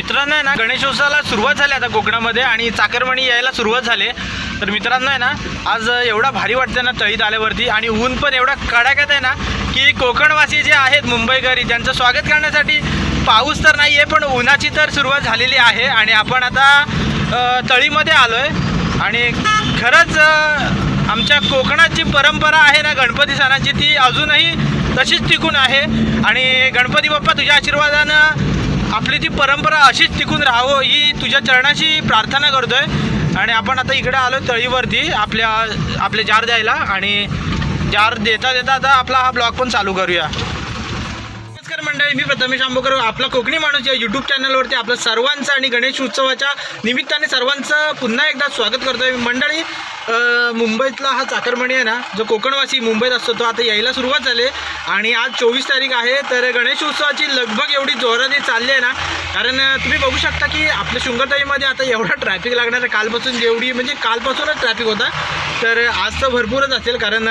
मित्रांनो आहे ना गणेशोत्सवाला सुरुवात झाली आता कोकणामध्ये आणि चाकरमणी यायला सुरुवात झाली. तर मित्रांनो आहे ना आज एवढा भारी वाटतं ना तळीत आल्यावरती आणि ऊन पण एवढा कडाक्यात आहे ना की कोकणवासी जे आहेत मुंबईकरी त्यांचं स्वागत करण्यासाठी पाऊस तर नाही आहे पण उन्हाची तर सुरुवात झालेली आहे. आणि आपण आता तळीमध्ये आलो आहे आणि खरंच आमच्या कोकणात जी परंपरा आहे ना गणपती सणाची ती अजूनही तशीच टिकून आहे. आणि गणपती बाप्पा तुझ्या आशीर्वादानं आपली ती परंपरा अशीच टिकून राहावं ही तुझ्या चरणाची प्रार्थना करतोय. आणि आपण आता इकडे आलो तळीवरती आपल्या आपले जार द्यायला आणि जार देता देता आता आपला हा ब्लॉग पण चालू करूया. नमस्कार मंडळी मी प्रथमेश आंबोकर आपला कोकणी माणूस या यूट्यूब चॅनलवरती आपलं सर्वांचं आणि गणेश उत्सवाच्या निमित्ताने सर्वांचं पुन्हा एकदा स्वागत करतोय. मंडळी मुंबईतला हा चाकरमणी आहे ना जो कोकणवासी मुंबईत असतो तो आता यायला सुरुवात झाली आहे. आणि आज चोवीस तारीख आहे तर गणेश उत्सवाची लगभग एवढी जोराने चालली आहे ना कारण तुम्ही बघू शकता की आपल्या शृंगरताईमध्ये आता एवढा ट्रॅफिक लागणार आहे कालपासून जेवढी म्हणजे कालपासूनच ट्रॅफिक होता तर आज तर भरपूरच असेल कारण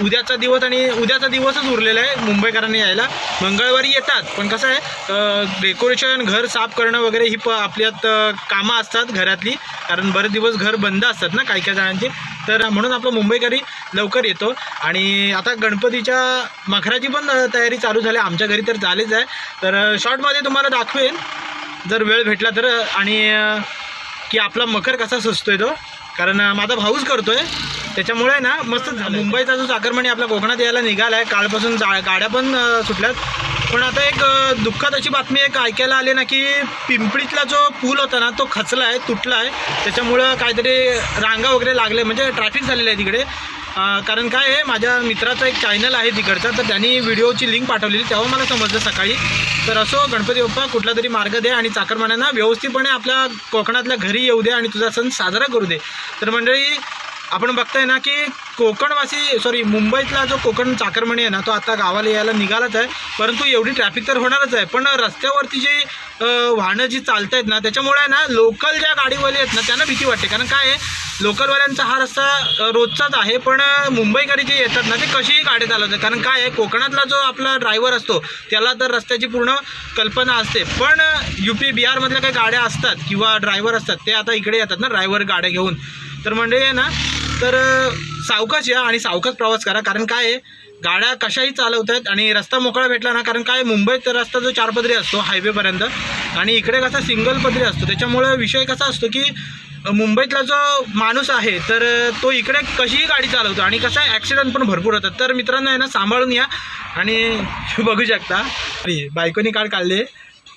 उद्याचा दिवस आणि उद्याचा दिवसच उरलेला आहे मुंबईकरांनी यायला मंगळवारी येतात पण कसं आहे डेकोरेशन घर साफ करणं वगैरे ही प आपल्यात कामं असतात घरातली कारण बरेच दिवस घर बंद असतात ना काही काही जणांची तर म्हणून आपला मुंबईकरी लवकर येतो. आणि आता गणपतीच्या मखराची पण तयारी चालू झाली. आमच्या घरी तर झालीच आहे. तर शॉर्टमध्ये तुम्हाला दाखवेन. जर वेळ भेटला तर आणि की आपला मखर कसा सजतोय तो. कारण माझा भाऊच करतोय. त्याच्यामुळे ना मस्त मुंबईचा जो साखरमणी आपल्या कोकणात यायला निघाला आहे कालपासून जा गाड्या पण सुटल्यात. पण आता एक दुःखात अशी बातमी एक ऐकायला आली ना की पिंपळीतला जो पूल होता ना तो खचला आहे तुटला आहे त्याच्यामुळं काहीतरी रांगा वगैरे लागले म्हणजे ट्रॅफिक झालेलं आहे तिकडे. कारण काय आहे माझ्या मित्राचा एक चॅनल आहे तिकडचा तर त्यांनी व्हिडिओची लिंक पाठवलेली तेव्हा मला समजलं सकाळी. तर असो गणपती बाप्पा कुठला तरी मार्ग दे आणि चाकरमान्यांना व्यवस्थितपणे आपल्या कोकणातल्या घरी येऊ दे आणि तुझा सण साजरा करू दे. तर मंडळी आपण बघताय ना की कोकणवासी सॉरी मुंबईतला जो कोकण चाकरमणी आहे ना तो आता गावाला यायला निघालाच आहे. परंतु एवढी ट्रॅफिक तर होणारच आहे. पण रस्त्यावरती जी वाहनं जी चालत आहेत ना त्याच्यामुळे आहे ना लोकल ज्या गाडीवाले आहेत ना त्यांना भीती वाटते. कारण काय आहे लोकलवाल्यांचा हा रस्ता रोजचाच आहे. पण मुंबईकरी जे येतात ना ते कशीही गाडी चालवतात. कारण काय आहे कोकणातला जो आपला ड्रायव्हर असतो त्याला तर रस्त्याची पूर्ण कल्पना असते. पण यू पी बिहारमधल्या काही गाड्या असतात किंवा ड्रायव्हर असतात ते आता इकडे येतात ना ड्रायव्हर गाड्या घेऊन. तर म्हणजे आहे ना तर सावकाश या आणि सावकाश प्रवास करा. कारण काय आहे गाड्या कशाही चालवत आहेत आणि रस्ता मोकळा भेटला ना कारण काय मुंबईत रस्ता जो चार पदरी असतो हायवेपर्यंत आणि इकडे कसा सिंगल पदरी असतो. त्याच्यामुळे विषय कसा असतो की मुंबईतला जो माणूस आहे तर तो इकडे कशीही गाडी चालवतो आणि कसं आहे ॲक्सिडेंट पण भरपूर होतात. तर मित्रांनो आहे ना सांभाळून या आणि बघू शकता. बायकोनी काढ काढले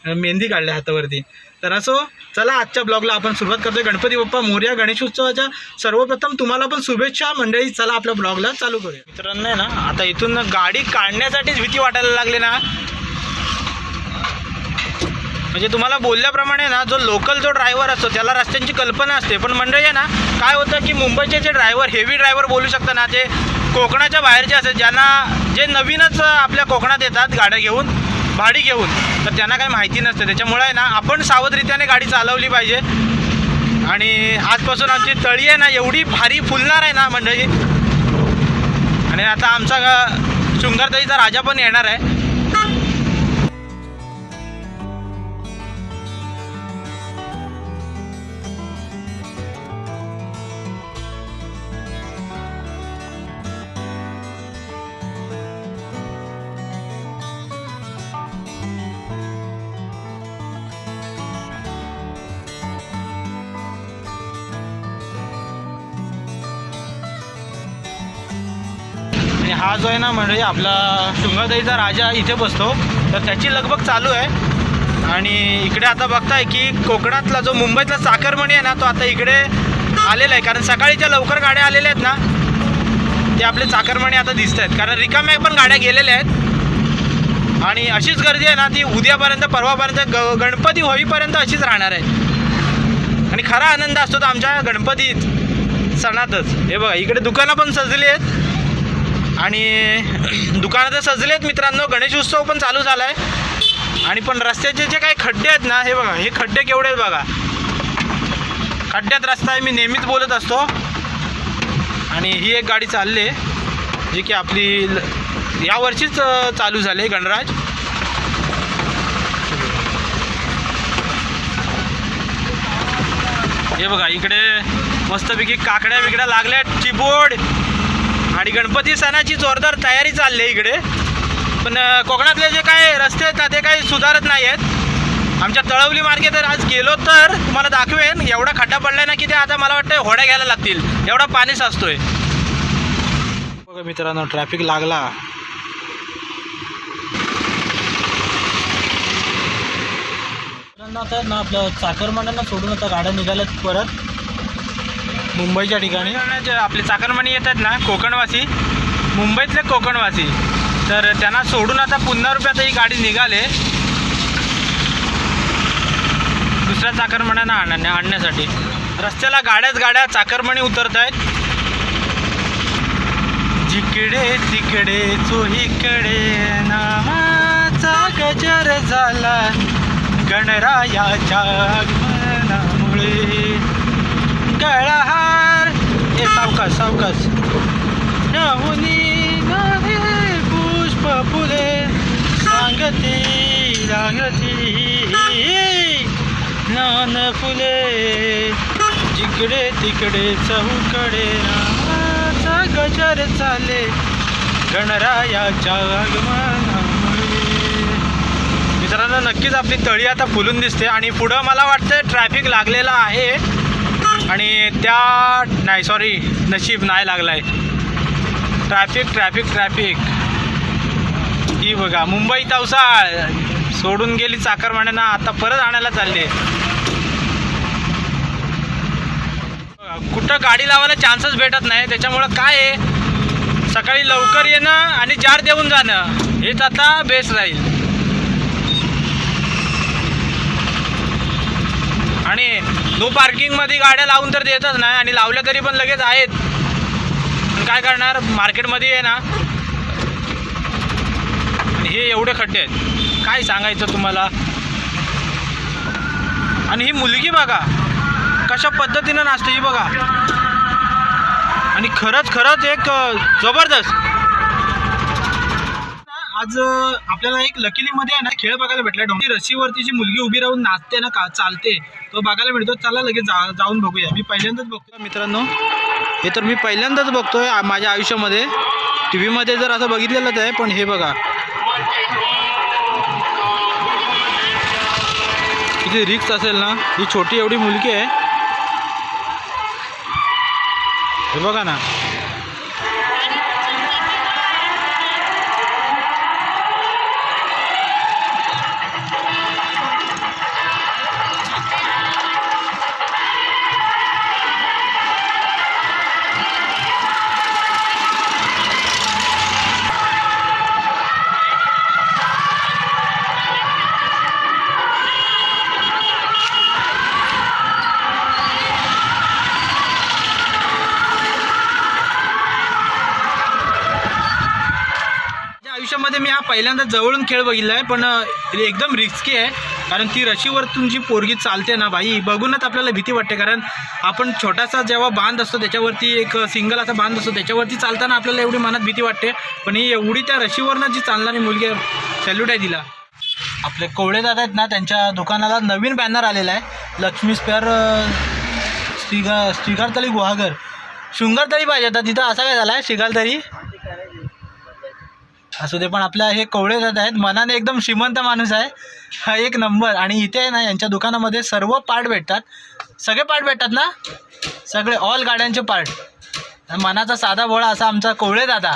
मेहंदी काढले हातावरती. तर असो चला आजच्या ब्लॉगला आपण सुरुवात करतोय. गणपती बाप्पा मोर्या गणेशोत्सवाच्या सर्वप्रथम तुम्हाला पण शुभेच्छा. मंडळी चला आपल्या ब्लॉगला चालू करूया. मित्रांनो आहे ना आता इथून गाडी काढण्यासाठीच भीती वाटायला लागली ना. म्हणजे तुम्हाला बोलल्याप्रमाणे ना जो लोकल जो ड्रायव्हर असतो त्याला रस्त्यांची कल्पना असते. पण मंडळी आहे ना काय होतं की मुंबईचे जे ड्रायव्हर हेवी ड्रायव्हर बोलू शकता ना ते कोकणाच्या बाहेरचे असतात ज्यांना जे नवीनच आपल्या कोकणात येतात गाड्या घेऊन भाडी घेऊन तर त्यांना काही माहिती नसते. त्याच्यामुळे आहे ना आपण सावधरित्याने गाडी चालवली पाहिजे. आणि आजपासून आमची तळी आहे ना एवढी भारी फुलणार आहे ना मंडळी. आणि आता आमचा ग- राजा पण येणार आहे. आणि हा जो आहे ना म्हणजे आपला शृंगारताईचा राजा इथे बसतो. तर त्याची लगबग चालू आहे. आणि इकडे आता बघताय की कोकणातला जो मुंबईतला चाकरमणी आहे ना तो आता इकडे आलेला आहे. कारण सकाळीच्या लवकर गाड्या आलेल्या आहेत ना ते आपले चाकरमणी आता दिसत आहेत कारण रिकाम्या पण गाड्या गेलेल्या आहेत. आणि अशीच गर्दी आहे ना ती उद्यापर्यंत परवापर्यंत ग गणपती होईपर्यंत अशीच राहणार आहे. आणि खरा आनंद असतो तो आमच्या गणपतीत सणातच. हे बघा इकडे दुकानं पण सजली आहेत. आणि दुकानं तर सजले आहेत मित्रांनो. गणेश उत्सव पण चालू झाला आहे आणि पण रस्त्याचे जे काही खड्डे आहेत ना हे बघा हे खड्डे केवढे आहेत बघा. खड्ड्यात रस्ता आहे मी नेहमीच बोलत असतो. आणि ही एक गाडी चालली आहे जी की आपली यावर्षीच चालू झाली आहे गणराज. हे बघा इकडे मस्तपैकी काकड्या बिकड्या लागल्या चिबोड. आणि गणपती सणाची जोरदार तयारी चालली आहे इकडे. पण कोकणातले जे काय रस्ते आहेत ना ते काही सुधारत नाही आहेत. आमच्या तळवली मार्गे तर आज गेलो तर तुम्हाला दाखवेन एवढा खड्डा पडला ना की ते आता मला वाटतं होड्या घ्यायला लागतील. एवढा पाणी साचतोय. बघा मित्रांनो ट्रॅफिक लागला. आता ना आपलं चाकरमान्यांना सोडून आता गाड्या निघाल्यात परत. मुंबईच्या ठिकाणी. जे आपले चाकरमानी येतात ना कोकणवासी मुंबईतले कोकणवासी तर त्यांना सोडून आता पुन्हा रुपयात ही गाडी निघाले. दुसऱ्या चाकरमण्यांना आणण्या आणण्यासाठी. रस्त्याला गाड्याच गाड्या चाकरमणी उतरत आहेत जिकडे तिकडे चोहीकडे नामाचा गजर झाला. गणरायाच्या हा गळहार हे सावकाश सावकाश. नहुनी नवे पुष्प फुले सांगती. रांगती नान फुले जिकडे तिकडे चौकडे रामाचा गजर चाले गणरायाच्या आगमनामुळे. मित्रांनो नक्कीच आपली तळी आता फुलून दिसते आणि पुढं मला वाटतं ट्रॅफिक लागलेला आहे. आणि त्या नाही सॉरी नशीब नाही लागला आहे ट्रॅफिक ट्रॅफिक ट्रॅफिक ही बघा मुंबई तवसाळ सोडून गेली चाकरमान्यांना आता परत आणायला चालली कुठं गाडी लावायला चान्सच भेटत नाही त्याच्यामुळं काय आहे? सकाळी लवकर येणं आणि जार देऊन जाणं हेच आता बेस्ट राहील. आणि नो पार्किंगमध्ये गाड्या लावून तर देतच नाही आणि लावल्या तरी पण लगेच आहेत. काय करणार? मार्केटमध्ये आहे ना. हे एवढे खड्डे आहेत. काय सांगायचं तुम्हाला? आणि ही मुलगी बघा कशा पद्धतीनं नाचते ही बघा. आणि खरंच खरंच एक जबरदस्त. आज आपल्याला एक लकीलीमध्ये आहे ना खेळ बघायला भेटला डोंगरी रशीवरती जी मुलगी उभी राहून नाचते ना का चालते तो बघायला मिळतो. चला लगेच जा जाऊन बघूया. मी पहिल्यांदाच बघतोय मित्रांनो. हे तर मी पहिल्यांदाच बघतोय माझ्या आयुष्यामध्ये. टी व्हीमध्ये जर असं बघितलेलंच आहे पण हे बघा. किती रिक्स असेल ना ही छोटी एवढी मुलगी आहे. हे बघा ना. माझ्या मी हा पहिल्यांदा जवळून खेळ बघितला आहे पण एकदम रिस्की आहे. कारण ती रशीवरतून जी पोरगी चालते ना बाई बघूनच आपल्याला भीती वाटते. कारण आपण छोटासा जेव्हा बांध असतो त्याच्यावरती एक सिंगल असा बांध असतो त्याच्यावरती चालताना आपल्याला एवढी मनात भीती वाटते. पण ही एवढी त्या रशीवरनं जी चालणारी मुलगी सॅल्यूट आहे तिला. आपले कोवळे दादा आहेत ना त्यांच्या दुकानाला नवीन बॅनर आलेला आहे. लक्ष्मी स्पेअर श्रीगा श्रीगारतळी गुहागर. शृंगारतळी पाहिजे. आता तिथं असा काय झाला आहे श्रीगारतळी असू दे पण आपल्या हे कवळे जात आहेत मनाने एकदम श्रीमंत माणूस आहे. हा एक नंबर. आणि इथे आहे ना यांच्या दुकानामध्ये सर्व पार्ट भेटतात. सगळे पार्ट भेटतात ना? सगळे ऑल गाड्यांचे पार्ट. मनाचा साधा भोळा असा आमचा कोवळे दादा.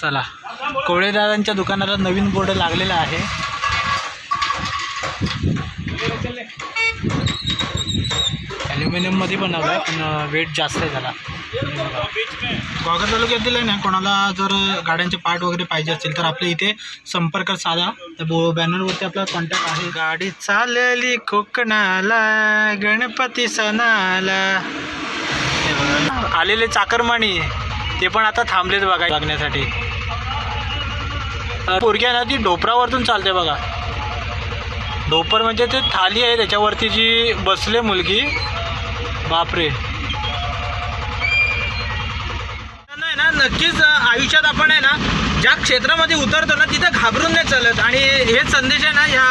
चला. कोळे दादांच्या दुकानाला नवीन बोर्ड लागलेला आहे. ॲल्युमिनियममध्ये बनवला आहे पण वेट जास्त आहे त्याला वाघर तालुक्यातील आहे ना कोणाला जर गाड्यांचे पार्ट वगैरे पाहिजे असतील तर आपल्या इथे संपर्क साधा. त्या बो बॅनरवरती आपला कॉन्टॅक्ट आहे. गाडी चालली कोकणाला गणपती सणाला. आलेले चाकरमानी ते पण आता थांबलेत बघा बघण्यासाठी. पोरगी आहे ना ती ढोपरावरतून चालते बघा. ढोपर म्हणजे ते थाली आहे त्याच्यावरती जी बसले मुलगी. बापरे. नाही ना नक्कीच आयुष्यात आपण आहे ना ज्या क्षेत्रामध्ये उतरतो ना तिथं घाबरून नाही चालत. आणि हेच संदेश आहे ना या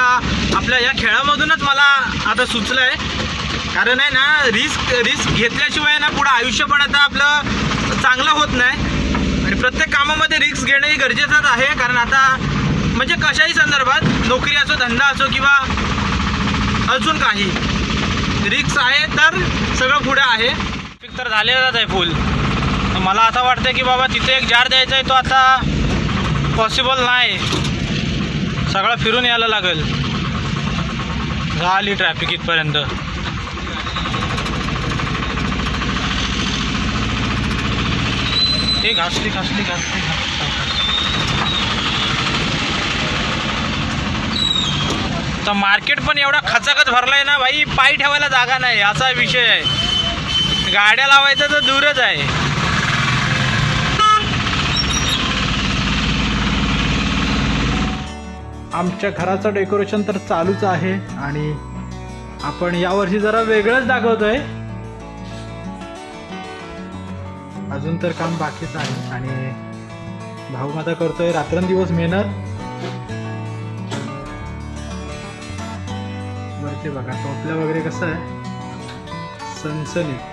आपल्या या खेळामधूनच मला आता सुचलं आहे कारण आहे ना रिस्क रिस्क घेतल्याशिवाय ना पुढं आयुष्य पण आता आपलं चांगलं होत नाही. आणि प्रत्येक कामामध्ये रिस्क घेणं हे गरजेचंच आहे कारण आता म्हणजे कशाही संदर्भात नोकरी असो धंदा असो किंवा अजून काही. रिक्स आहे तर सगळं पुढे आहे. पीक तर झालेलाच आहे फुल तर मला आता वाटतं की बाबा तिथे एक जार द्यायचा आहे तो आता पॉसिबल नाही. सगळं फिरून यायला लागेल. झाली ट्रॅफिक इथपर्यंत. ते घासली घासली घासली. तर मार्केट पण एवढा खचाखच आहे ना भाई पाय ठेवायला जागा नाही असा विषय आहे. गाड्या लावायचं तर दूरच आहे. आमच्या घराचं डेकोरेशन तर चालूच आहे आणि आपण यावर्षी जरा वेगळंच दाखवतोय. अजून तर काम बाकीच आहे आणि भाऊ माझा करतोय रात्रंदिवस मेहनत. ते बघा टॉपला वगैरे कसं आहे? सनसनी.